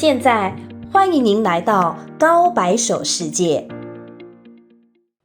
现在欢迎您来到高白手世界。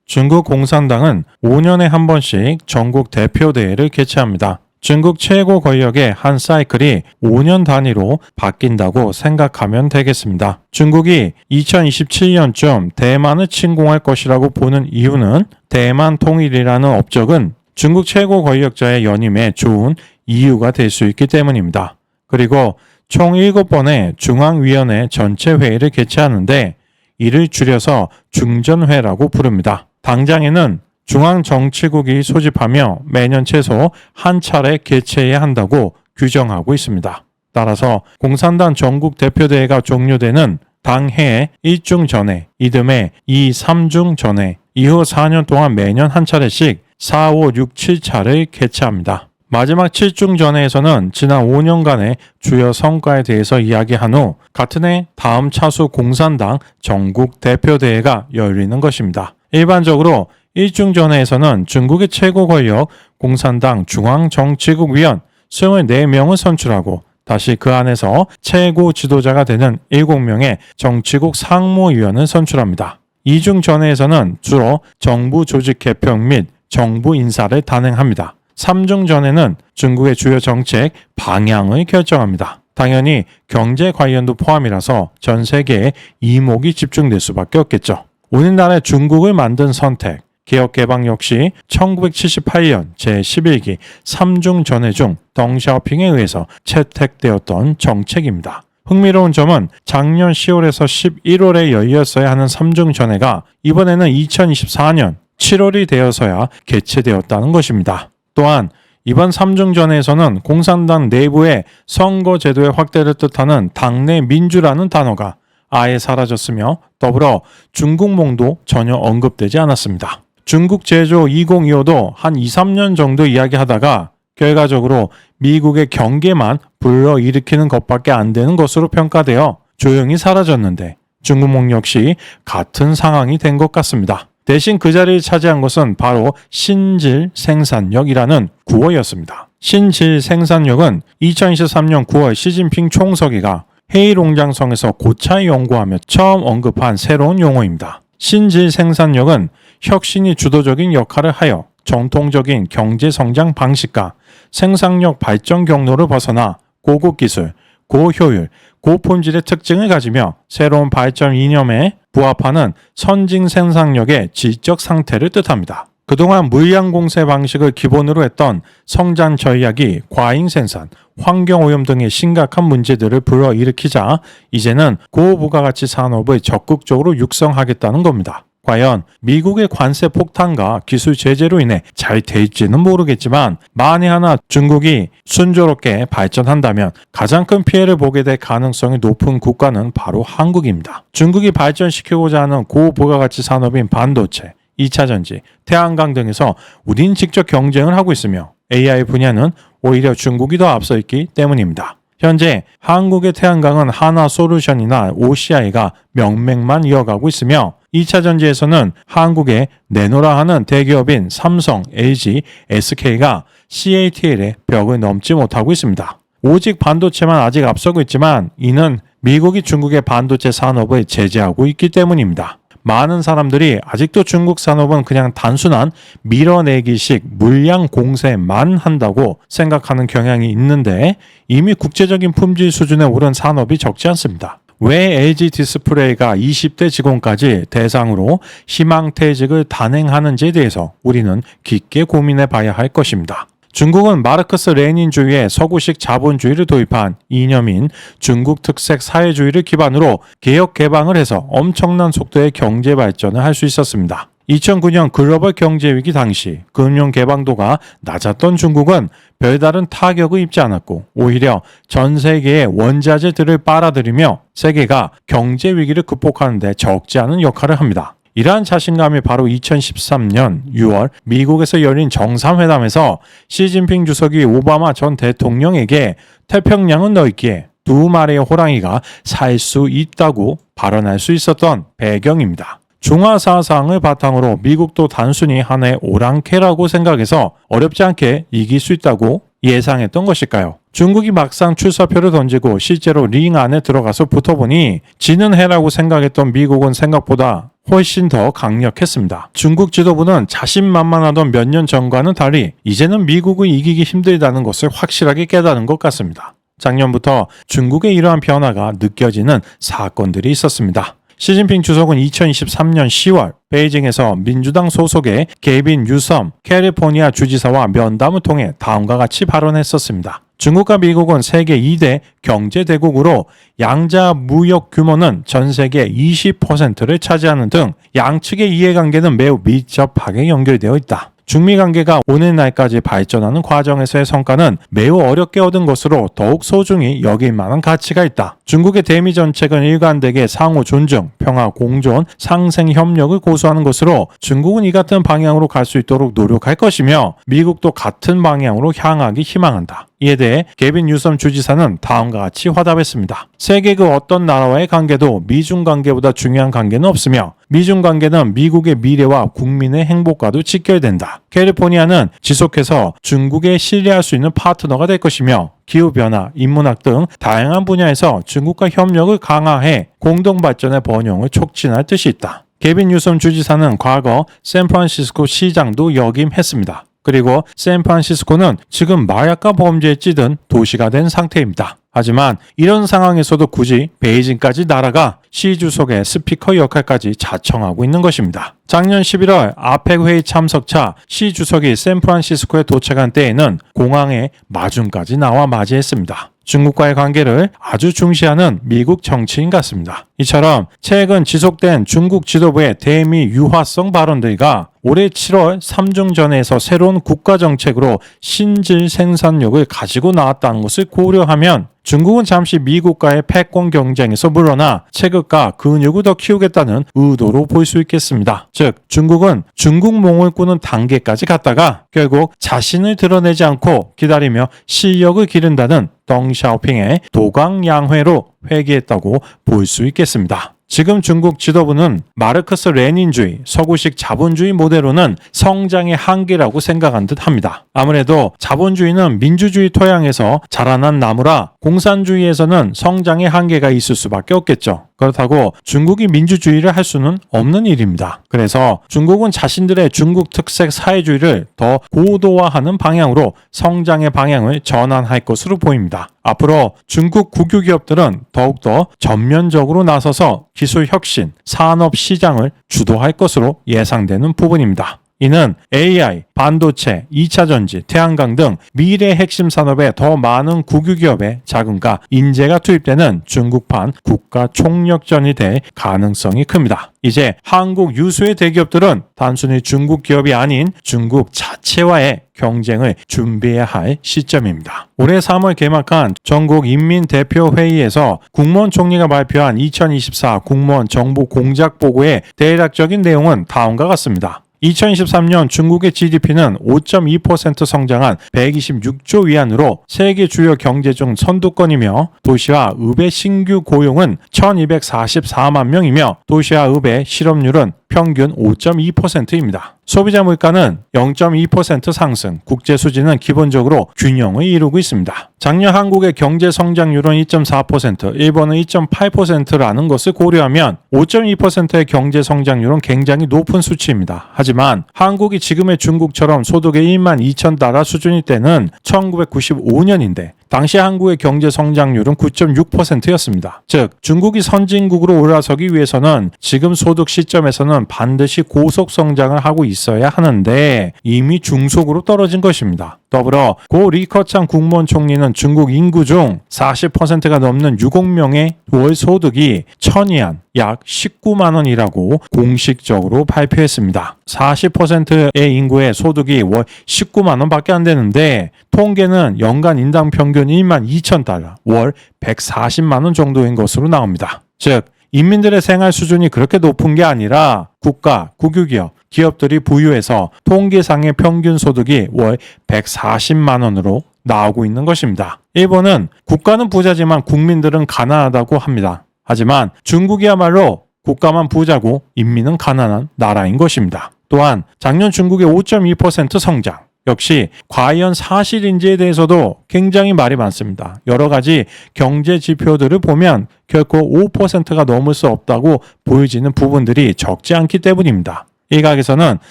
중국 공산당은 5년에 한 번씩 전국 대표대회를 개최합니다. 중국 최고 권력의 한 사이클이 5년 단위로 바뀐다고 생각하면 되겠습니다. 중국이 2027년쯤 대만을 침공할 것이라고 보는 이유는 대만 통일이라는 업적은 중국 최고 권력자의 연임에 좋은 이유가 될 수 있기 때문입니다. 그리고 총 7번의 중앙위원회 전체 회의를 개최하는데 이를 줄여서 중전회라고 부릅니다. 당장에는 중앙정치국이 소집하며 매년 최소 한 차례 개최해야 한다고 규정하고 있습니다. 따라서 공산당 전국 대표대회가 종료되는 당해 1중 전에, 이듬해 2, 3중 전에, 이후 4년 동안 매년 한 차례씩 4, 5, 6, 7차를 개최합니다. 마지막 7중 전회에서는 지난 5년간의 주요 성과에 대해서 이야기한 후 같은 해 다음 차수 공산당 전국 대표대회가 열리는 것입니다. 일반적으로 1중 전회에서는 중국의 최고 권력 공산당 중앙정치국 위원 24명을 선출하고 다시 그 안에서 최고 지도자가 되는 7명의 정치국 상무위원을 선출합니다. 2중 전회에서는 주로 정부 조직 개편 및 정부 인사를 단행합니다. 3중 전에는 중국의 주요 정책 방향을 결정합니다. 당연히 경제 관련도 포함이라서 전 세계에 이목이 집중될 수밖에 없겠죠. 오늘날의 중국을 만든 선택, 개혁 개방 역시 1978년 제11기 3중 전회 중 덩샤오핑에 의해서 채택되었던 정책입니다. 흥미로운 점은 작년 10월에서 11월에 열렸어야 하는 3중 전회가 이번에는 2024년 7월이 되어서야 개최되었다는 것입니다. 또한 이번 3중전에서는 공산당 내부의 선거 제도의 확대를 뜻하는 당내 민주라는 단어가 아예 사라졌으며 더불어 중국몽도 전혀 언급되지 않았습니다. 중국 제조 2025도 한 2, 3년 정도 이야기하다가 결과적으로 미국의 경계만 불러일으키는 것밖에 안 되는 것으로 평가되어 조용히 사라졌는데 중국몽 역시 같은 상황이 된 것 같습니다. 대신 그 자리를 차지한 것은 바로 신질 생산력이라는 구호였습니다. 신질 생산력은 2023년 9월 시진핑 총서기가 헤이롱장성에서 고차에 연구하며 처음 언급한 새로운 용어입니다. 신질 생산력은 혁신이 주도적인 역할을 하여 정통적인 경제 성장 방식과 생산력 발전 경로를 벗어나 고급 기술, 고효율, 고품질의 특징을 가지며 새로운 발전 이념에 부합하는 선진 생산력의 질적 상태를 뜻합니다. 그동안 물량 공세 방식을 기본으로 했던 성장 전략이 과잉 생산, 환경 오염 등의 심각한 문제들을 불러일으키자 이제는 고부가가치 산업을 적극적으로 육성하겠다는 겁니다. 과연 미국의 관세 폭탄과 기술 제재로 인해 잘 될지는 모르겠지만 만에 하나 중국이 순조롭게 발전한다면 가장 큰 피해를 보게 될 가능성이 높은 국가는 바로 한국입니다. 중국이 발전시키고자 하는 고부가가치 산업인 반도체, 2차 전지, 태양광 등에서 우린 직접 경쟁을 하고 있으며 AI 분야는 오히려 중국이 더 앞서 있기 때문입니다. 현재 한국의 태양광은 하나솔루션이나 OCI가 명맥만 이어가고 있으며 2차 전지에서는 한국의 내노라 하는 대기업인 삼성, LG, SK가 CATL의 벽을 넘지 못하고 있습니다. 오직 반도체만 아직 앞서고 있지만 이는 미국이 중국의 반도체 산업을 제재하고 있기 때문입니다. 많은 사람들이 아직도 중국 산업은 그냥 단순한 밀어내기식 물량 공세만 한다고 생각하는 경향이 있는데 이미 국제적인 품질 수준에 오른 산업이 적지 않습니다. 왜 LG 디스플레이가 20대 직원까지 대상으로 희망퇴직을 단행하는지에 대해서 우리는 깊게 고민해 봐야 할 것입니다. 중국은 마르크스 레닌주의의 서구식 자본주의를 도입한 이념인 중국 특색 사회주의를 기반으로 개혁 개방을 해서 엄청난 속도의 경제 발전을 할 수 있었습니다. 2009년 글로벌 경제 위기 당시 금융 개방도가 낮았던 중국은 별다른 타격을 입지 않았고 오히려 전 세계의 원자재들을 빨아들이며 세계가 경제 위기를 극복하는 데 적지 않은 역할을 합니다. 이러한 자신감이 바로 2013년 6월 미국에서 열린 정상회담에서 시진핑 주석이 오바마 전 대통령에게 태평양은 넓기에 두 마리의 호랑이가 살 수 있다고 발언할 수 있었던 배경입니다. 중화 사상을 바탕으로 미국도 단순히 하나의 오랑캐라고 생각해서 어렵지 않게 이길 수 있다고 예상했던 것일까요? 중국이 막상 출사표를 던지고 실제로 링 안에 들어가서 붙어보니 지는 해라고 생각했던 미국은 생각보다 훨씬 더 강력했습니다. 중국 지도부는 자신만만하던 몇 년 전과는 달리 이제는 미국을 이기기 힘들다는 것을 확실하게 깨달은 것 같습니다. 작년부터 중국의 이러한 변화가 느껴지는 사건들이 있었습니다. 시진핑 주석은 2023년 10월 베이징에서 민주당 소속의 개빈 유섬 캘리포니아 주지사와 면담을 통해 다음과 같이 발언했었습니다. 중국과 미국은 세계 2대 경제 대국으로 양자 무역 규모는 전 세계 20%를 차지하는 등 양측의 이해관계는 매우 밀접하게 연결되어 있다. 중미 관계가 오늘날까지 발전하는 과정에서의 성과는 매우 어렵게 얻은 것으로 더욱 소중히 여길 만한 가치가 있다. 중국의 대미 정책은 일관되게 상호 존중, 평화 공존, 상생 협력을 고수하는 것으로 중국은 이 같은 방향으로 갈 수 있도록 노력할 것이며 미국도 같은 방향으로 향하기 희망한다. 이에 대해 개빈 유섬 주지사는 다음과 같이 화답했습니다. 세계 그 어떤 나라와의 관계도 미중 관계보다 중요한 관계는 없으며 미중 관계는 미국의 미래와 국민의 행복과도 직결된다. 캘리포니아는 지속해서 중국에 신뢰할 수 있는 파트너가 될 것이며 기후변화, 인문학 등 다양한 분야에서 중국과 협력을 강화해 공동 발전의 번영을 촉진할 뜻이 있다. 개빈 유섬 주지사는 과거 샌프란시스코 시장도 역임했습니다. 그리고 샌프란시스코는 지금 마약과 범죄에 찌든 도시가 된 상태입니다. 하지만 이런 상황에서도 굳이 베이징까지 날아가 시 주석의 스피커 역할까지 자청하고 있는 것입니다. 작년 11월 아펙 회의 참석차 시 주석이 샌프란시스코에 도착한 때에는 공항에 마중까지 나와 맞이했습니다. 중국과의 관계를 아주 중시하는 미국 정치인 같습니다. 이처럼 최근 지속된 중국 지도부의 대미 유화성 발언들과 올해 7월 삼중전에서 새로운 국가 정책으로 신질 생산력을 가지고 나왔다는 것을 고려하면 중국은 잠시 미국과의 패권 경쟁에서 물러나 체급과 근육을 더 키우겠다는 의도로 볼 수 있겠습니다. 즉, 중국은 중국몽을 꾸는 단계까지 갔다가 결국 자신을 드러내지 않고 기다리며 실력을 기른다는 덩샤오핑의 도강양회로 회귀했다고 볼 수 있겠습니다. 지금 중국 지도부는 마르크스 레닌주의, 서구식 자본주의 모델로는 성장의 한계라고 생각한 듯 합니다. 아무래도 자본주의는 민주주의 토양에서 자라난 나무라 공산주의에서는 성장의 한계가 있을 수밖에 없겠죠. 그렇다고 중국이 민주주의를 할 수는 없는 일입니다. 그래서 중국은 자신들의 중국 특색 사회주의를 더 고도화하는 방향으로 성장의 방향을 전환할 것으로 보입니다. 앞으로 중국 국유 기업들은 더욱더 전면적으로 나서서 기술 혁신, 산업 시장을 주도할 것으로 예상되는 부분입니다. 이는 AI, 반도체, 2차 전지, 태양광 등 미래 핵심 산업에 더 많은 국유기업의 자금과 인재가 투입되는 중국판 국가 총력전이 될 가능성이 큽니다. 이제 한국 유수의 대기업들은 단순히 중국 기업이 아닌 중국 자체와의 경쟁을 준비해야 할 시점입니다. 올해 3월 개막한 전국 인민대표회의에서 국무원 총리가 발표한 2024 국무원 정부 공작 보고의 대략적인 내용은 다음과 같습니다. 2023년 중국의 GDP는 5.2% 성장한 126조 위안으로 세계 주요 경제 중 선두권이며 도시와 읍의 신규 고용은 1244만 명이며 도시와 읍의 실업률은 평균 5.2%입니다. 소비자 물가는 0.2% 상승, 국제 수지는 기본적으로 균형을 이루고 있습니다. 작년 한국의 경제 성장률은 2.4%, 일본은 2.8%라는 것을 고려하면 5.2%의 경제 성장률은 굉장히 높은 수치입니다. 하지만 한국이 지금의 중국처럼 소득의 1만 2천 달러 수준일 때는 1995년인데 당시 한국의 경제 성장률은 9.6%였습니다. 즉, 중국이 선진국으로 올라서기 위해서는 지금 소득 시점에서는 반드시 고속 성장을 하고 있어야 하는데 이미 중속으로 떨어진 것입니다. 더불어 고 리커창 국무원 총리는 중국 인구 중 40%가 넘는 6억 명의 월 소득이 천위안 약 19만 원이라고 공식적으로 발표했습니다. 40%의 인구의 소득이 월 19만 원밖에 안 되는데 통계는 연간 인당 평균 1만 2천 달러, 월 140만 원 정도인 것으로 나옵니다. 즉 인민들의 생활 수준이 그렇게 높은 게 아니라 국가, 국유기업, 기업들이 부유해서 통계상의 평균 소득이 월 140만 원으로 나오고 있는 것입니다. 일본은 국가는 부자지만 국민들은 가난하다고 합니다. 하지만 중국이야말로 국가만 부자고 인민은 가난한 나라인 것입니다. 또한 작년 중국의 5.2% 성장, 역시 과연 사실인지에 대해서도 굉장히 말이 많습니다. 여러 가지 경제 지표들을 보면 결코 5%가 넘을 수 없다고 보여지는 부분들이 적지 않기 때문입니다. 일각에서는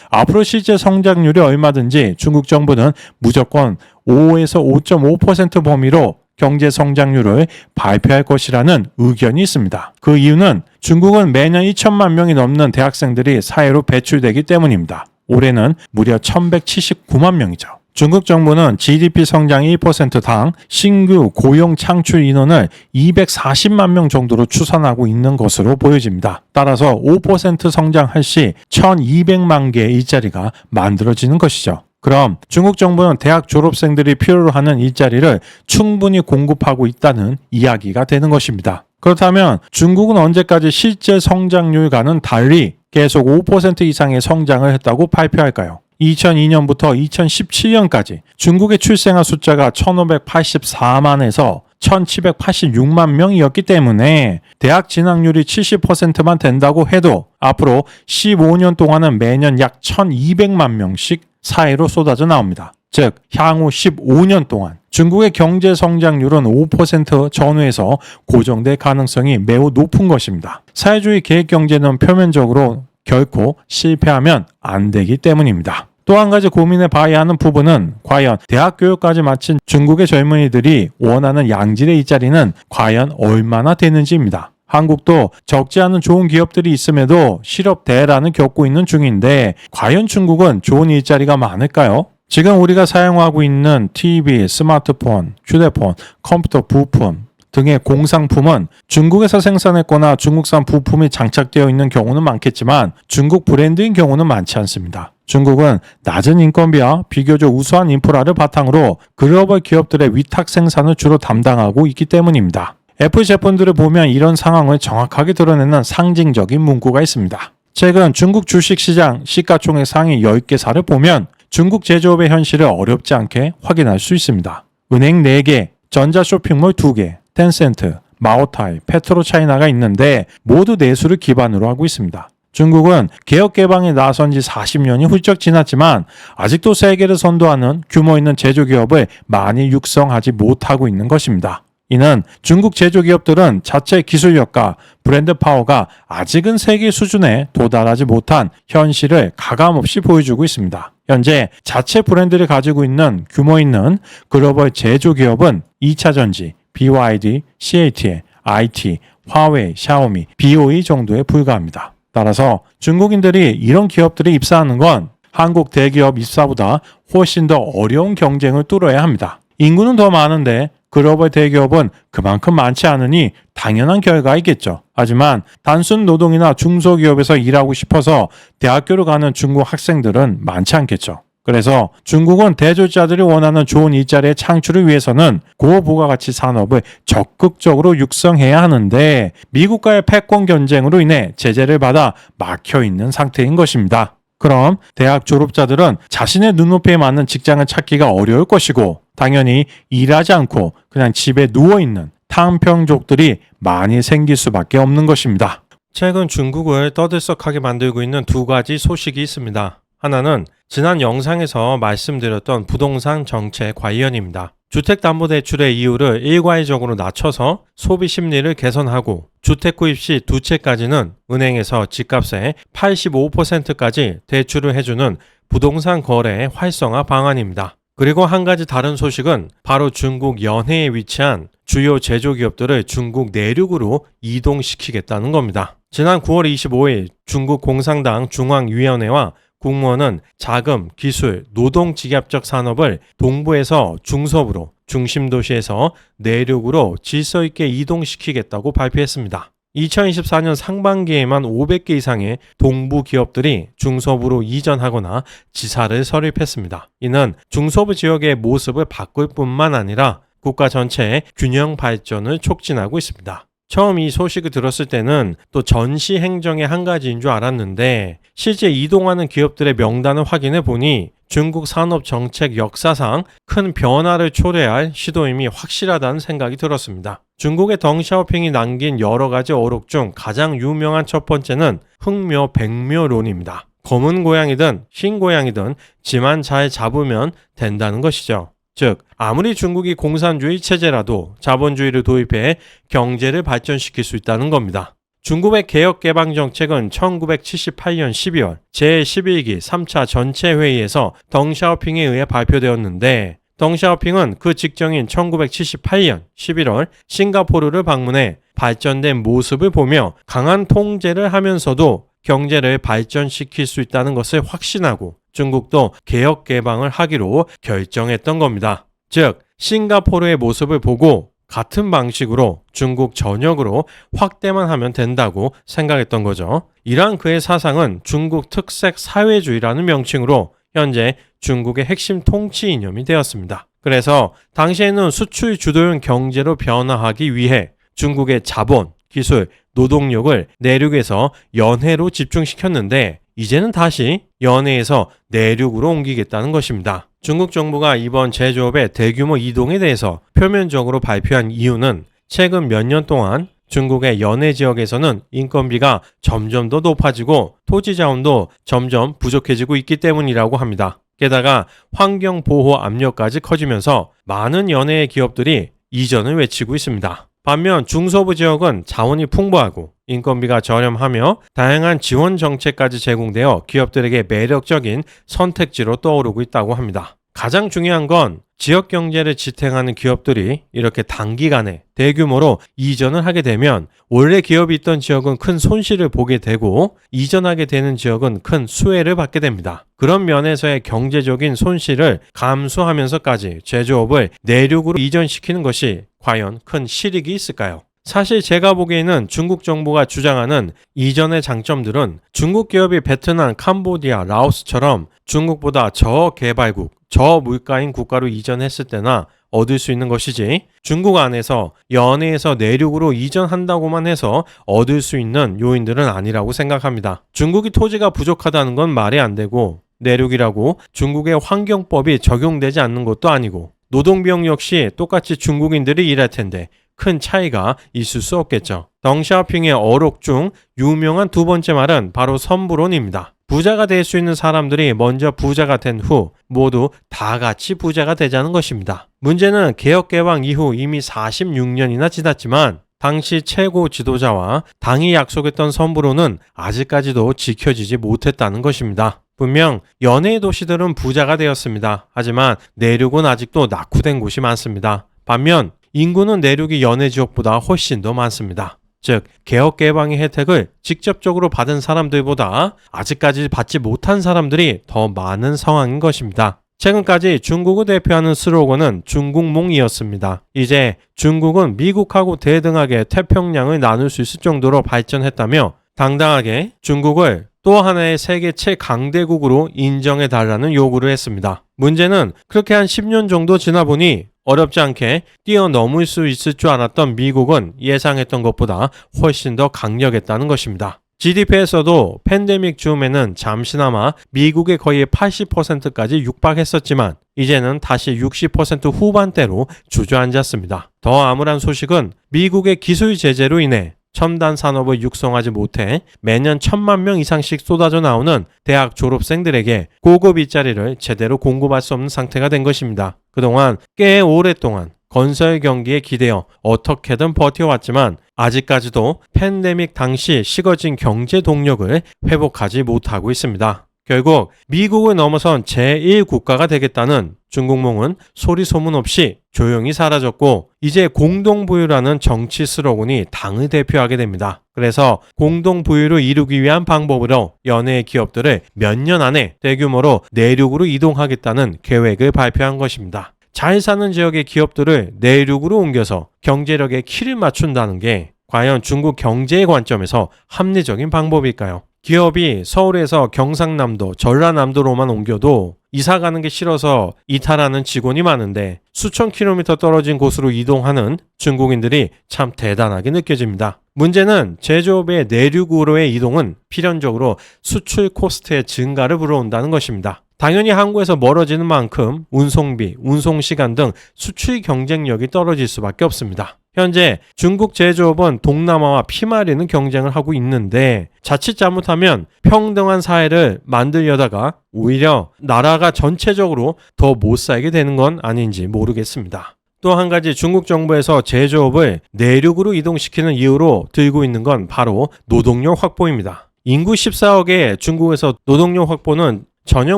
앞으로 실제 성장률이 얼마든지 중국 정부는 무조건 5에서 5.5% 범위로 경제 성장률을 발표할 것이라는 의견이 있습니다. 그 이유는 중국은 매년 2천만 명이 넘는 대학생들이 사회로 배출되기 때문입니다. 올해는 무려 1179만 명이죠. 중국 정부는 GDP 성장 1%당 신규 고용 창출 인원을 240만 명 정도로 추산하고 있는 것으로 보여집니다. 따라서 5% 성장할 시 1200만 개의 일자리가 만들어지는 것이죠. 그럼 중국 정부는 대학 졸업생들이 필요로 하는 일자리를 충분히 공급하고 있다는 이야기가 되는 것입니다. 그렇다면 중국은 언제까지 실제 성장률과는 달리 계속 5% 이상의 성장을 했다고 발표할까요? 2002년부터 2017년까지 중국의 출생아 숫자가 1584만에서 1786만 명이었기 때문에 대학 진학률이 70%만 된다고 해도 앞으로 15년 동안은 매년 약 1200만 명씩 사회로 쏟아져 나옵니다. 즉 향후 15년 동안 중국의 경제 성장률은 5% 전후에서 고정될 가능성이 매우 높은 것입니다. 사회주의 계획 경제는 표면적으로 결코 실패하면 안 되기 때문입니다. 또한 가지 고민해 봐야 하는 부분은 과연 대학 교육까지 마친 중국의 젊은이들이 원하는 양질의 일자리는 과연 얼마나 되는지입니다. 한국도 적지 않은 좋은 기업들이 있음에도 실업 대란을 겪고 있는 중인데 과연 중국은 좋은 일자리가 많을까요? 지금 우리가 사용하고 있는 TV, 스마트폰, 휴대폰, 컴퓨터 부품 등의 공상품은 중국에서 생산했거나 중국산 부품이 장착되어 있는 경우는 많겠지만 중국 브랜드인 경우는 많지 않습니다. 중국은 낮은 인건비와 비교적 우수한 인프라를 바탕으로 글로벌 기업들의 위탁 생산을 주로 담당하고 있기 때문입니다. 애플 제품들을 보면 이런 상황을 정확하게 드러내는 상징적인 문구가 있습니다. 최근 중국 주식시장 시가총액 상위 10개사를 보면 중국 제조업의 현실을 어렵지 않게 확인할 수 있습니다. 은행 4개, 전자쇼핑몰 2개, 텐센트, 마오타이, 페트로차이나가 있는데 모두 내수를 기반으로 하고 있습니다. 중국은 개혁 개방에 나선 지 40년이 훌쩍 지났지만 아직도 세계를 선도하는 규모 있는 제조 기업을 많이 육성하지 못하고 있는 것입니다. 이는 중국 제조 기업들은 자체 기술력과 브랜드 파워가 아직은 세계 수준에 도달하지 못한 현실을 가감없이 보여주고 있습니다. 현재 자체 브랜드를 가지고 있는 규모 있는 글로벌 제조 기업은 2차 전지, BYD, CATL, IT, 화웨이, 샤오미, BOE 정도에 불과합니다. 따라서 중국인들이 이런 기업들에 입사하는 건 한국 대기업 입사보다 훨씬 더 어려운 경쟁을 뚫어야 합니다. 인구는 더 많은데 글로벌 대기업은 그만큼 많지 않으니 당연한 결과이겠죠. 하지만 단순 노동이나 중소기업에서 일하고 싶어서 대학교를 가는 중국 학생들은 많지 않겠죠. 그래서 중국은 대졸자들이 원하는 좋은 일자리의 창출을 위해서는 고부가가치 산업을 적극적으로 육성해야 하는데 미국과의 패권 경쟁으로 인해 제재를 받아 막혀 있는 상태인 것입니다. 그럼 대학 졸업자들은 자신의 눈높이에 맞는 직장을 찾기가 어려울 것이고 당연히 일하지 않고 그냥 집에 누워 있는 탕평족들이 많이 생길 수밖에 없는 것입니다. 최근 중국을 떠들썩하게 만들고 있는 두 가지 소식이 있습니다. 하나는 지난 영상에서 말씀드렸던 부동산 정책 관련입니다. 주택담보대출의 이율을 일괄적으로 낮춰서 소비 심리를 개선하고 주택 구입 시 두 채까지는 은행에서 집값의 85%까지 대출을 해주는 부동산 거래 활성화 방안입니다. 그리고 한 가지 다른 소식은 바로 중국 연해에 위치한 주요 제조기업들을 중국 내륙으로 이동시키겠다는 겁니다. 지난 9월 25일 중국 공산당 중앙위원회와 국무원은 자금, 기술, 노동 직접적 산업을 동부에서 중서부로 중심 도시에서 내륙으로 질서 있게 이동시키겠다고 발표했습니다. 2024년 상반기에만 500개 이상의 동부 기업들이 중서부로 이전하거나 지사를 설립했습니다. 이는 중서부 지역의 모습을 바꿀 뿐만 아니라 국가 전체의 균형 발전을 촉진하고 있습니다. 처음 이 소식을 들었을 때는 또 전시 행정의 한 가지인 줄 알았는데 실제 이동하는 기업들의 명단을 확인해 보니 중국 산업 정책 역사상 큰 변화를 초래할 시도임이 확실하다는 생각이 들었습니다. 중국의 덩샤오핑이 남긴 여러 가지 어록 중 가장 유명한 첫 번째는 흑묘 백묘론입니다. 검은 고양이든 흰 고양이든 지만 잘 잡으면 된다는 것이죠. 즉, 아무리 중국이 공산주의 체제라도 자본주의를 도입해 경제를 발전시킬 수 있다는 겁니다. 중국의 개혁 개방 정책은 1978년 12월 제11기 3차 전체 회의에서 덩샤오핑에 의해 발표되었는데 덩샤오핑은 그 직전인 1978년 11월 싱가포르를 방문해 발전된 모습을 보며 강한 통제를 하면서도 경제를 발전시킬 수 있다는 것을 확신하고 중국도 개혁 개방을 하기로 결정했던 겁니다. 즉, 싱가포르의 모습을 보고 같은 방식으로 중국 전역으로 확대만 하면 된다고 생각했던 거죠. 이러한 그의 사상은 중국 특색 사회주의라는 명칭으로 현재 중국의 핵심 통치 이념이 되었습니다. 그래서 당시에는 수출 주도형 경제로 변화하기 위해 중국의 자본, 기술, 노동력을 내륙에서 연해로 집중시켰는데 이제는 다시 연해에서 내륙으로 옮기겠다는 것입니다. 중국 정부가 이번 제조업의 대규모 이동에 대해서 표면적으로 발표한 이유는 최근 몇 년 동안 중국의 연해 지역에서는 인건비가 점점 더 높아지고 토지 자원도 점점 부족해지고 있기 때문이라고 합니다. 게다가 환경 보호 압력까지 커지면서 많은 연해의 기업들이 이전을 외치고 있습니다. 반면 중서부 지역은 자원이 풍부하고 인건비가 저렴하며 다양한 지원 정책까지 제공되어 기업들에게 매력적인 선택지로 떠오르고 있다고 합니다. 가장 중요한 건 지역 경제를 지탱하는 기업들이 이렇게 단기간에 대규모로 이전을 하게 되면 원래 기업이 있던 지역은 큰 손실을 보게 되고 이전하게 되는 지역은 큰 수혜를 받게 됩니다. 그런 면에서의 경제적인 손실을 감수하면서까지 제조업을 내륙으로 이전시키는 것이 과연 큰 실익이 있을까요? 사실 제가 보기에는 중국 정부가 주장하는 이전의 장점들은 중국 기업이 베트남, 캄보디아, 라오스처럼 중국보다 저개발국, 저물가인 국가로 이전했을 때나 얻을 수 있는 것이지 중국 안에서 연해에서 내륙으로 이전한다고만 해서 얻을 수 있는 요인들은 아니라고 생각합니다. 중국이 토지가 부족하다는 건 말이 안 되고 내륙이라고 중국의 환경법이 적용되지 않는 것도 아니고 노동비용 역시 똑같이 중국인들이 일할 텐데 큰 차이가 있을 수 없겠죠. 덩샤오핑의 어록 중 유명한 두 번째 말은 바로 선불론입니다. 부자가 될 수 있는 사람들이 먼저 부자가 된 후 모두 다 같이 부자가 되자는 것입니다. 문제는 개혁 개방 이후 이미 46년이나 지났지만 당시 최고 지도자와 당이 약속했던 선불론은 아직까지도 지켜지지 못했다는 것입니다. 분명 연해의 도시들은 부자가 되었습니다. 하지만 내륙은 아직도 낙후된 곳이 많습니다. 반면 인구는 내륙이 연해 지역보다 훨씬 더 많습니다. 즉, 개혁 개방의 혜택을 직접적으로 받은 사람들보다 아직까지 받지 못한 사람들이 더 많은 상황인 것입니다. 최근까지 중국을 대표하는 슬로건은 중국몽이었습니다. 이제 중국은 미국하고 대등하게 태평양을 나눌 수 있을 정도로 발전했다며 당당하게 중국을 또 하나의 세계 최강대국으로 인정해 달라는 요구를 했습니다. 문제는 그렇게 한 10년 정도 지나 보니 어렵지 않게 뛰어넘을 수 있을 줄 알았던 미국은 예상했던 것보다 훨씬 더 강력했다는 것입니다. GDP에서도 팬데믹 즈음에는 잠시나마 미국의 거의 80%까지 육박했었지만 이제는 다시 60% 후반대로 주저앉았습니다. 더 암울한 소식은 미국의 기술 제재로 인해 첨단 산업을 육성하지 못해 매년 천만 명 이상씩 쏟아져 나오는 대학 졸업생들에게 고급 일자리를 제대로 공급할 수 없는 상태가 된 것입니다. 그동안 꽤 오랫동안 건설 경기에 기대어 어떻게든 버텨왔지만 아직까지도 팬데믹 당시 식어진 경제 동력을 회복하지 못하고 있습니다. 결국 미국을 넘어선 제1국가가 되겠다는 중국몽은 소리 소문 없이 조용히 사라졌고 이제 공동부유라는 정치 슬로건이 당을 대표하게 됩니다. 그래서 공동부유를 이루기 위한 방법으로 연예 기업들을 몇 년 안에 대규모로 내륙으로 이동하겠다는 계획을 발표한 것입니다. 잘 사는 지역의 기업들을 내륙으로 옮겨서 경제력에 키를 맞춘다는 게 과연 중국 경제의 관점에서 합리적인 방법일까요? 기업이 서울에서 경상남도, 전라남도로만 옮겨도 이사 가는 게 싫어서 이탈하는 직원이 많은데 수천 킬로미터 떨어진 곳으로 이동하는 중국인들이 참 대단하게 느껴집니다. 문제는 제조업의 내륙으로의 이동은 필연적으로 수출 코스트의 증가를 불러온다는 것입니다. 당연히 한국에서 멀어지는 만큼 운송비, 운송시간 등 수출 경쟁력이 떨어질 수밖에 없습니다. 현재 중국 제조업은 동남아와 피말리는 경쟁을 하고 있는데 자칫 잘못하면 평등한 사회를 만들려다가 오히려 나라가 전체적으로 더 못 살게 되는 건 아닌지 모르겠습니다. 또한 가지 중국 정부에서 제조업을 내륙으로 이동시키는 이유로 들고 있는 건 바로 노동력 확보입니다. 인구 14억의 중국에서 노동력 확보는 전혀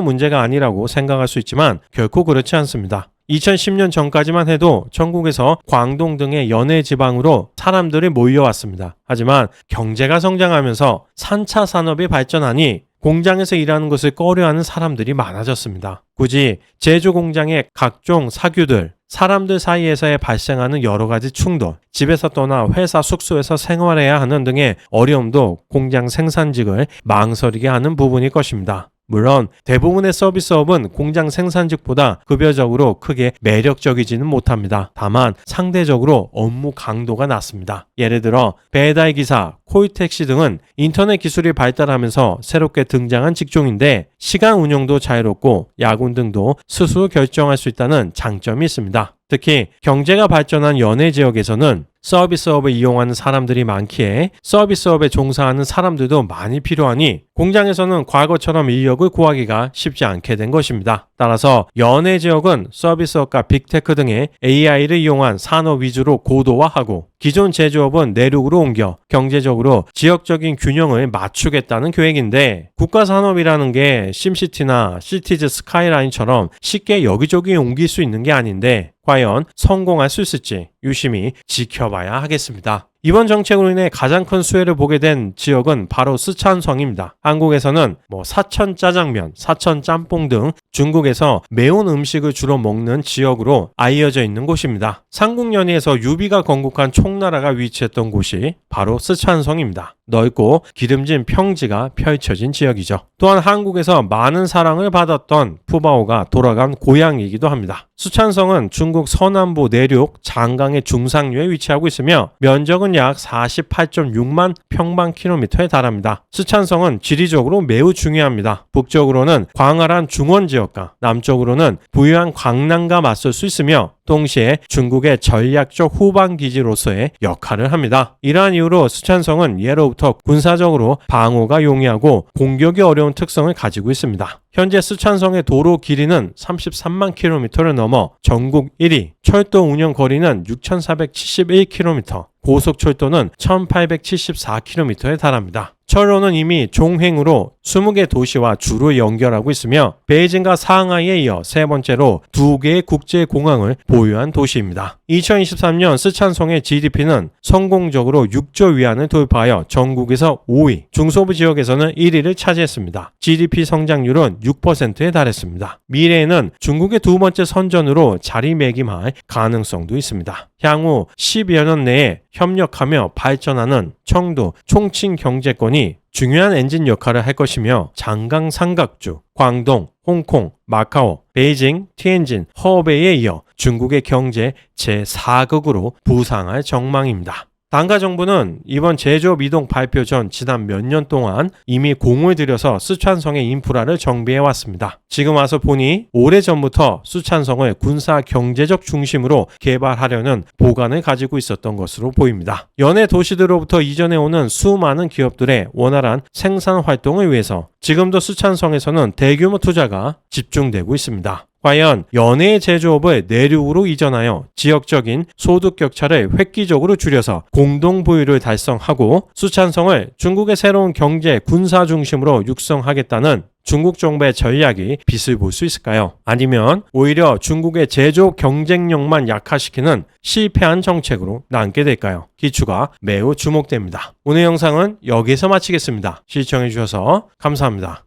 문제가 아니라고 생각할 수 있지만 결코 그렇지 않습니다. 2010년 전까지만 해도 전국에서 광동 등의 연해 지방으로 사람들이 몰려왔습니다. 하지만 경제가 성장하면서 3차 산업이 발전하니 공장에서 일하는 것을 꺼려하는 사람들이 많아졌습니다. 굳이 제조 공장의 각종 사규들, 사람들 사이에서의 발생하는 여러 가지 충돌, 집에서 떠나 회사 숙소에서 생활해야 하는 등의 어려움도 공장 생산직을 망설이게 하는 부분일 것입니다. 물론 대부분의 서비스업은 공장 생산직보다 급여적으로 크게 매력적이지는 못합니다. 다만 상대적으로 업무 강도가 낮습니다. 예를 들어 배달 기사, 콜택시 등은 인터넷 기술이 발달하면서 새롭게 등장한 직종인데 시간 운영도 자유롭고 야근 등도 스스로 결정할 수 있다는 장점이 있습니다. 특히 경제가 발전한 연해 지역에서는 서비스업을 이용하는 사람들이 많기에 서비스업에 종사하는 사람들도 많이 필요하니 공장에서는 과거처럼 인력을 구하기가 쉽지 않게 된 것입니다. 따라서 연해 지역은 서비스업과 빅테크 등의 AI를 이용한 산업 위주로 고도화하고 기존 제조업은 내륙으로 옮겨 경제적으로 지역적인 균형을 맞추겠다는 계획인데 국가 산업이라는 게 심시티나 시티즈 스카이라인처럼 쉽게 여기저기 옮길 수 있는 게 아닌데 과연 성공할 수 있을지 유심히 지켜 봐야 하겠습니다. 이번 정책으로 인해 가장 큰 수혜를 보게 된 지역은 바로 스촨성입니다. 한국에서는 뭐 사천 짜장면, 사천 짬뽕 등 중국에서 매운 음식을 주로 먹는 지역으로 알려져 있는 곳입니다. 삼국연의에서 유비가 건국한 총나라가 위치했던 곳이 바로 스촨성입니다. 넓고 기름진 평지가 펼쳐진 지역이죠. 또한 한국에서 많은 사랑을 받았던 푸바오가 돌아간 고향이기도 합니다. 수찬성은 중국 서남부 내륙 장강의 중상류에 위치하고 있으며 면적은 약 48.6만 평방킬로미터에 달합니다. 수찬성은 지리적으로 매우 중요합니다. 북쪽으로는 광활한 중원 지역과 남쪽으로는 부유한 광남과 맞설 수 있으며 동시에 중국의 전략적 후방 기지로서의 역할을 합니다. 이러한 이유로 수찬성은 예로부터 군사적으로 방어가 용이하고 공격이 어려운 특성을 가지고 있습니다. 현재 수찬성의 도로 길이는 33만 킬로미터를 넘어 전국 1위, 철도 운영 거리는 6,471km, 고속철도는 1,874km에 달합니다. 철로는 이미 종횡으로 20개 도시와 주로 연결하고 있으며 베이징과 상하이에 이어 세 번째로 두 개의 국제 공항을 보유한 도시입니다. 2023년 스촨성의 GDP는 성공적으로 6조 위안을 돌파하여 전국에서 5위, 중소부 지역에서는 1위를 차지했습니다. GDP 성장률은 6%에 달했습니다. 미래에는 중국의 두 번째 선전으로 자리매김할 가능성도 있습니다. 향후 10여 년 내에 협력하며 발전하는 청도, 총칭 경제권이 중요한 엔진 역할을 할 것이며 장강 삼각주, 광동, 홍콩, 마카오, 베이징, 티엔진, 허베이에 이어 중국의 경제 제4극으로 부상할 전망입니다. 당가 정부는 이번 제조업 이동 발표 전 지난 몇 년 동안 이미 공을 들여서 수촨성의 인프라를 정비해 왔습니다. 지금 와서 보니 오래전부터 수촨성을 군사 경제적 중심으로 개발하려는 보관을 가지고 있었던 것으로 보입니다. 연해 도시들로부터 이전해 오는 수많은 기업들의 원활한 생산 활동을 위해서 지금도 수촨성에서는 대규모 투자가 집중되고 있습니다. 과연 연해 제조업을 내륙으로 이전하여 지역적인 소득 격차를 획기적으로 줄여서 공동 부유를 달성하고 수찬성을 중국의 새로운 경제 군사 중심으로 육성하겠다는 중국 정부의 전략이 빛을 볼 수 있을까요? 아니면 오히려 중국의 제조업 경쟁력만 약화시키는 실패한 정책으로 남게 될까요? 기추가 매우 주목됩니다. 오늘 영상은 여기서 마치겠습니다. 시청해주셔서 감사합니다.